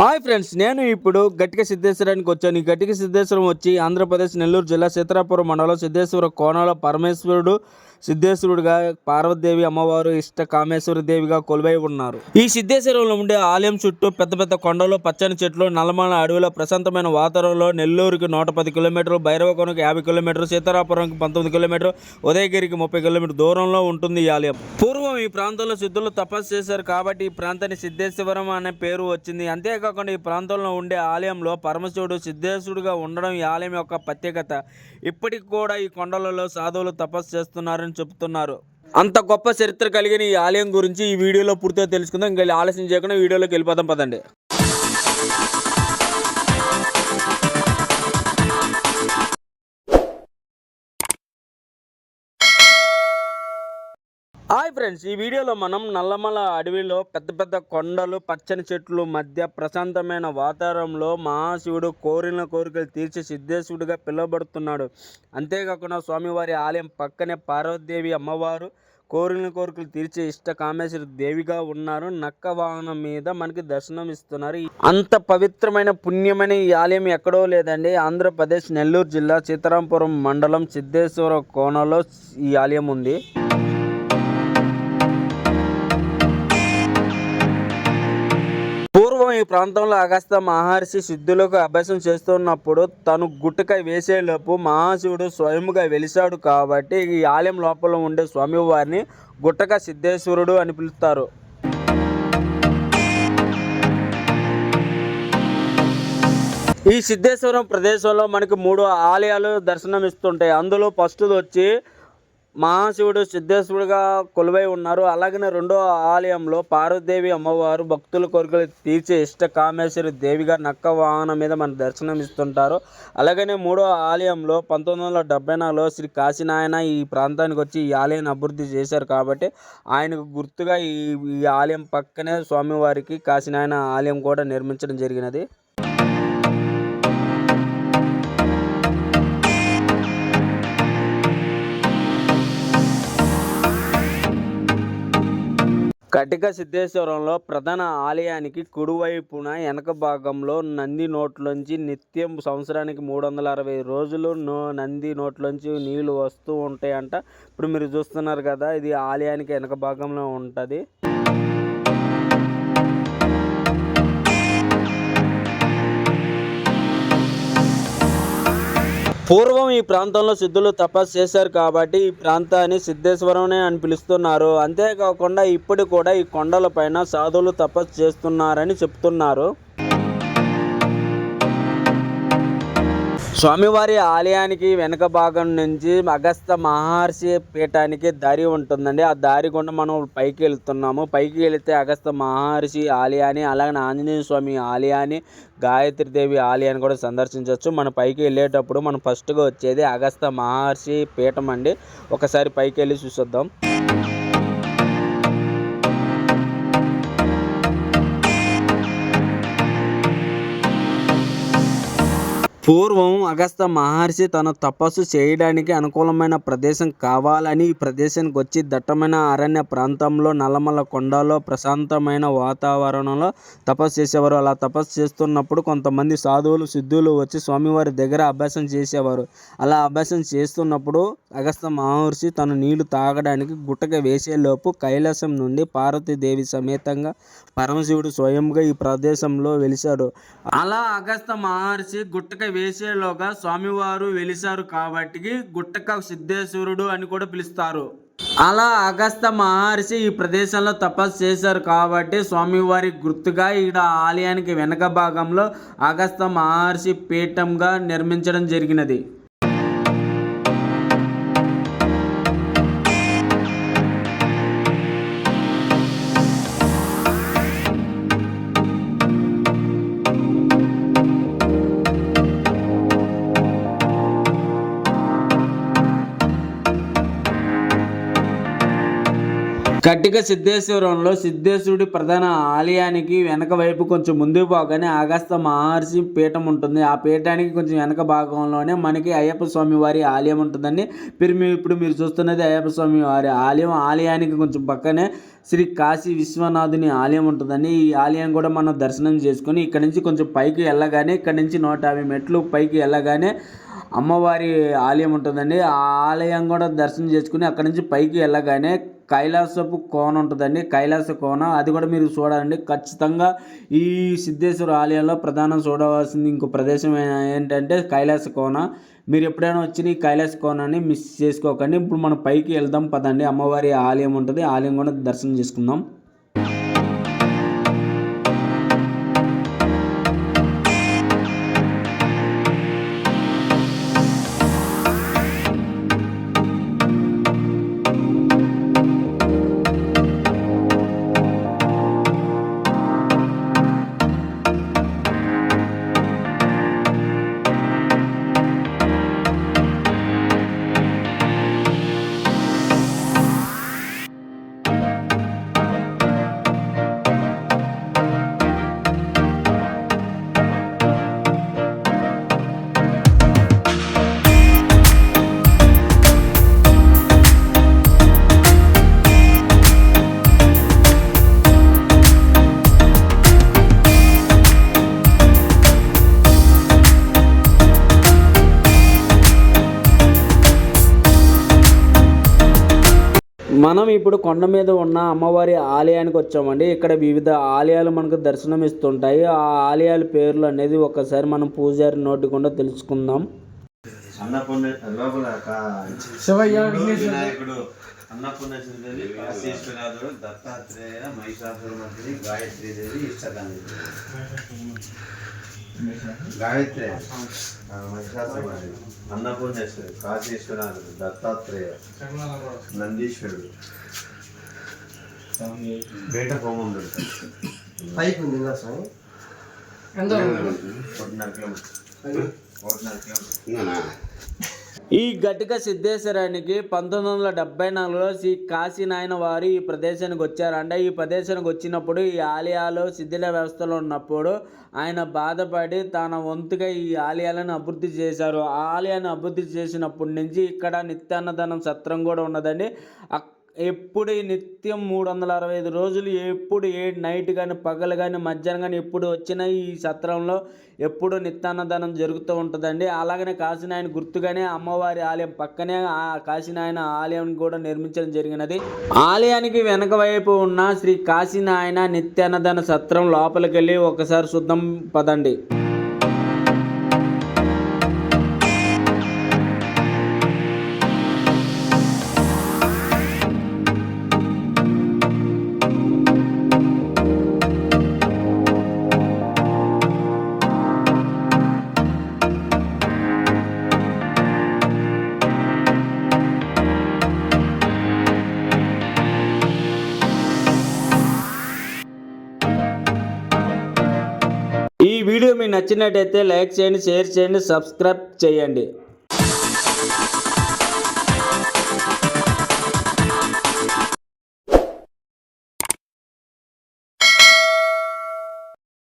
Hi friends నేను ఇప్పుడు గట్టిక సిద్ధేశ్వరానికి వచ్చాను. ఈ గట్టిక సిద్ధేశ్వరం వచ్చి ఆంధ్రప్రదేశ్ నెల్లూరు జిల్లా సీతారాపురం మండలం సిద్ధేశ్వర కోణంలో పరమేశ్వరుడు సిద్ధేశ్వరుడుగా పార్వతీదేవి అమ్మవారు ఇష్ట కామేశ్వరి దేవిగా కొలువై ఉన్నారు. ఈ సిద్ధేశ్వరంలో ఉండే ఆలయం చుట్టూ పెద్ద పెద్ద కొండలు పచ్చని చెట్లు నల్లమల అడవిలో ప్రశాంతమైన వాతావరణంలో నెల్లూరుకి నూట పది కిలోమీటర్లు భైరవకోనకి యాభై కిలోమీటర్లు సీతారాపురంకి పంతొమ్మిది కిలోమీటర్లు ఉదయగిరికి ముప్పై కిలోమీటర్ దూరంలో ఉంటుంది ఈ ఆలయం. పూర్వం ఈ ప్రాంతంలో సిద్ధులు తపస్సు చేశారు కాబట్టి ఈ ప్రాంతాన్ని సిద్ధేశ్వరం అనే పేరు వచ్చింది. అంతేకాకుండా ఈ ప్రాంతంలో ఉండే ఆలయంలో పరమశివుడు సిద్ధేశ్వరుడుగా ఉండడం ఈ ఆలయం యొక్క ప్రత్యేకత. ఇప్పటికి కూడా ఈ కొండలలో సాధువులు తపస్సు చేస్తున్నారని చెబుతున్నారు. అంత గొప్ప చరిత్ర కలిగిన ఈ ఆలయం గురించి ఈ వీడియోలో పూర్తిగా తెలుసుకుందాం. ఇంకా ఆలస్యం చేయకుండా వీడియోలోకి వెళ్ళిపోదాం. పదండి. హాయ్ ఫ్రెండ్స్ ఈ వీడియోలో మనం నల్లమల అడవిలో పెద్ద పెద్ద కొండలు పచ్చని చెట్లు మధ్య ప్రశాంతమైన వాతావరణంలో మహాశివుడు కోరిన కోరికలు తీర్చి సిద్ధేశ్వరుడిగా పిలువబడుతున్నాడు. అంతేకాకుండా స్వామివారి ఆలయం పక్కనే పార్వతీదేవి అమ్మవారు కోరిన కోరికలు తీర్చే ఇష్ట కామేశ్వరి దేవిగా ఉన్నారు. నక్క వాహనం మీద మనకి దర్శనం ఇస్తున్నారు. అంత పవిత్రమైన పుణ్యమైన ఈ ఆలయం ఎక్కడో లేదండి. ఆంధ్రప్రదేశ్ నెల్లూరు జిల్లా సీతారాంపురం మండలం సిద్ధేశ్వర కోణలో ఈ ఆలయం ఉంది. పూర్వం ఈ ప్రాంతంలో అగస్త మహర్షి సిద్ధులకు అభ్యాసం చేస్తున్నప్పుడు తను గుట్టక వేసేలోపు మహాశివుడు స్వయముగా వెలిశాడు కాబట్టి ఈ ఆలయం లోపల ఉండే స్వామివారిని గుట్టక సిద్ధేశ్వరుడు అని పిలుస్తారు. ఈ సిద్ధేశ్వరం ప్రదేశంలో మనకి మూడు ఆలయాలు దర్శనం ఇస్తుంటాయి అందులో ఫస్ట్ వచ్చి మహాశివుడు సిద్ధేశ్వరుడుగా కొలువై ఉన్నారు. అలాగనే రెండో ఆలయంలో పార్వదేవి అమ్మవారు భక్తుల కోరికలు తీర్చే ఇష్ట కామేశ్వరి దేవిగా నక్క వాహనం మీద మన దర్శనం ఇస్తుంటారు. అలాగనే మూడో ఆలయంలో పంతొమ్మిది వందల డెబ్బై నాలుగులో శ్రీ కాశీనాయన ఈ ప్రాంతానికి వచ్చి ఈ ఆలయాన్ని అభివృద్ధి చేశారు కాబట్టి ఆయనకు గుర్తుగా ఈ ఈ ఆలయం పక్కనే స్వామివారికి కాశీనాయన ఆలయం కూడా నిర్మించడం జరిగినది. కటిక సిద్ధేశ్వరంలో ప్రధాన ఆలయానికి కుడివైపున వెనక భాగంలో నంది నోట్లోంచి నిత్యం సంవత్సరానికి మూడు వందల అరవై రోజులు నో నంది నోట్లోంచి నీళ్ళు వస్తూ ఉంటాయంట. ఇప్పుడు మీరు చూస్తున్నారు కదా ఇది ఆలయానికి వెనక భాగంలో ఉంటుంది. పూర్వం ఈ ప్రాంతంలో సిద్ధులు తపస్సు చేశారు కాబట్టి ఈ ప్రాంతాన్ని సిద్ధేశ్వరమే అని పిలుస్తున్నారు. అంతేకాకుండా ఇప్పుడు కూడా ఈ కొండలపైన సాధువులు తపస్సు చేస్తున్నారని చెప్తున్నారు. స్వామివారి ఆలయానికి వెనక భాగం నుంచి అగస్త మహర్షి పీఠానికి దారి ఉంటుందండి. ఆ దారి గుండా మనం పైకి వెళ్తున్నాము. పైకి వెళితే అగస్త మహర్షి ఆలయాన్ని అలాగే ఆంజనేయ స్వామి ఆలయాన్ని గాయత్రి దేవి ఆలయాన్ని కూడా సందర్శించవచ్చు మన పైకి వెళ్ళేటప్పుడు మనం ఫస్ట్గా వచ్చేది అగస్త మహర్షి పీఠం అండి. ఒకసారి పైకి వెళ్ళి చూసొద్దాం. పూర్వం అగస్త మహర్షి తన తపస్సు చేయడానికి అనుకూలమైన ప్రదేశం కావాలని ఈ ప్రదేశానికి వచ్చి దట్టమైన అరణ్య ప్రాంతంలో నల్లమల కొండలో ప్రశాంతమైన వాతావరణంలో తపస్సు చేసేవారు. అలా తపస్సు చేస్తున్నప్పుడు కొంతమంది సాధువులు సిద్ధులు వచ్చి స్వామివారి దగ్గర అభ్యాసం చేసేవారు. అలా అభ్యాసం చేస్తున్నప్పుడు అగస్త మహర్షి తను నీళ్ళు తాగడానికి గుట్టక వేసేలోపు కైలాసం నుండి పార్వతీదేవి సమేతంగా పరమశివుడు స్వయంగా ఈ ప్రదేశంలో వెలిశాడు. అలా అగస్త మహర్షి గుట్టక వేసేలోగా స్వామివారు వెలిశారు కాబట్టి గుట్టక సిద్ధేశ్వరుడు అని కూడా పిలుస్తారు. అలా అగస్త మహర్షి ఈ ప్రదేశంలో తపస్సు చేశారు కాబట్టి స్వామివారి గుర్తుగా ఈడ ఆలయానికి వెనక భాగంలో అగస్త మహర్షి పీఠంగా నిర్మించడం జరిగినది. కట్టిక సిద్ధేశ్వరంలో సిద్ధేశ్వరుడి ప్రధాన ఆలయానికి వెనక వైపు కొంచెం ముందుకు పోగానే ఆగస్త మహర్షి పీఠం ఉంటుంది. ఆ పీఠానికి కొంచెం వెనక భాగంలోనే మనకి అయ్యప్ప స్వామి వారి ఆలయం ఉంటుందండి. మీరు మీ- ఇప్పుడు మీరు చూస్తున్నది అయ్యప్ప స్వామి వారి ఆలయం. ఆలయానికి కొంచెం పక్కనే శ్రీ కాశీ విశ్వనాథుని ఆలయం ఉంటుందండి. ఈ ఆలయం కూడా మనం దర్శనం చేసుకొని ఇక్కడ నుంచి కొంచెం పైకి వెళ్ళగానే ఇక్కడ నుంచి నూట యాభై మెట్లు పైకి వెళ్ళగానే అమ్మవారి ఆలయం ఉంటుందండి. ఆ ఆలయం కూడా దర్శనం చేసుకుని అక్కడ నుంచి పైకి వెళ్ళగానే కైలాసపు కోన ఉంటుందండి. కైలాస కోన. అది కూడా మీరు చూడాలండి. ఖచ్చితంగా ఈ సిద్ధేశ్వర ఆలయంలో ప్రధానం చూడవలసింది ఇంకో ప్రదేశం ఏంటంటే కైలాస కోన. మీరు ఎప్పుడైనా వచ్చిన ఈ కైలాస కోనాన్ని మిస్ చేసుకోకండి. ఇప్పుడు మనం పైకి వెళ్దాం పదండి. అమ్మవారి ఆలయం ఉంటుంది. ఆలయం కూడా దర్శనం చేసుకుందాం. మనం ఇప్పుడు కొండ మీద ఉన్న అమ్మవారి ఆలయానికి వచ్చామండి. ఇక్కడ వివిధ ఆలయాలు మనకు దర్శనం ఇస్తుంటాయి. ఆ ఆలయాల పేర్లు అనేది ఒకసారి మనం పూజారి నోటి గుండా తెలుసుకుందాం. వినాయకుడు కాశీశ్వరాధుడు దత్తాత్రేయ మహిషాసురమర్దిని గాయత్రీ దేవి ఇష్టకాంతి గాయత్రి ఆ, మహిషాసురమర్దిని అన్నపూర్ణేశ్వరి కాశీశ్వరాధుడు దత్తాత్రేయ నందీశ్వరుడు. బేట హోమం పైకి ఉంది ఇంకా స్వామి? ఒకటిన్నర కిలోమీటర్. ఒకటిన్నర కిలోమీటర్. ఈ ఘటిక సిద్ధేశ్వరానికి పంతొమ్మిది వందల డెబ్బై నాలుగులో శ్రీ కాశీనాయన వారు ఈ ప్రదేశానికి వచ్చారంట ఈ ప్రదేశానికి వచ్చినప్పుడు ఈ ఆలయాలు శిథిల వ్యవస్థలో ఉన్నప్పుడు ఆయన బాధపడి తన వంతుగా ఈ ఆలయాలను అభివృద్ధి చేశారు. ఆ ఆలయాన్ని అభివృద్ధి చేసినప్పటి నుంచి ఇక్కడ నిత్యాన్నదానం సత్రం కూడా ఉన్నదండి. అక్- ఎప్పుడు నిత్యం మూడు వందల అరవై ఐదు రోజులు ఎప్పుడు ఏ నైట్ కానీ పగలు కానీ మధ్యాహ్నం కానీ ఎప్పుడు వచ్చినా ఈ సత్రంలో ఎప్పుడు నిత్యాన్నదానం జరుగుతూ ఉంటుందండి. అలాగనే కాశీనాయన గుర్తుగానే అమ్మవారి ఆలయం పక్కనే ఆ కాశీనాయన ఆలయం కూడా నిర్మించడం జరిగినది. ఆలయానికి వెనక వైపు ఉన్న శ్రీ కాశీనాయన నిత్యాన్నదాన సత్రం లోపలికి వెళ్ళి ఒకసారి శుద్ధం పదండి. వీడియో మీకు నచ్చినట్టయితే లైక్ చేయండి షేర్ చేయండి సబ్స్క్రైబ్ చేయండి.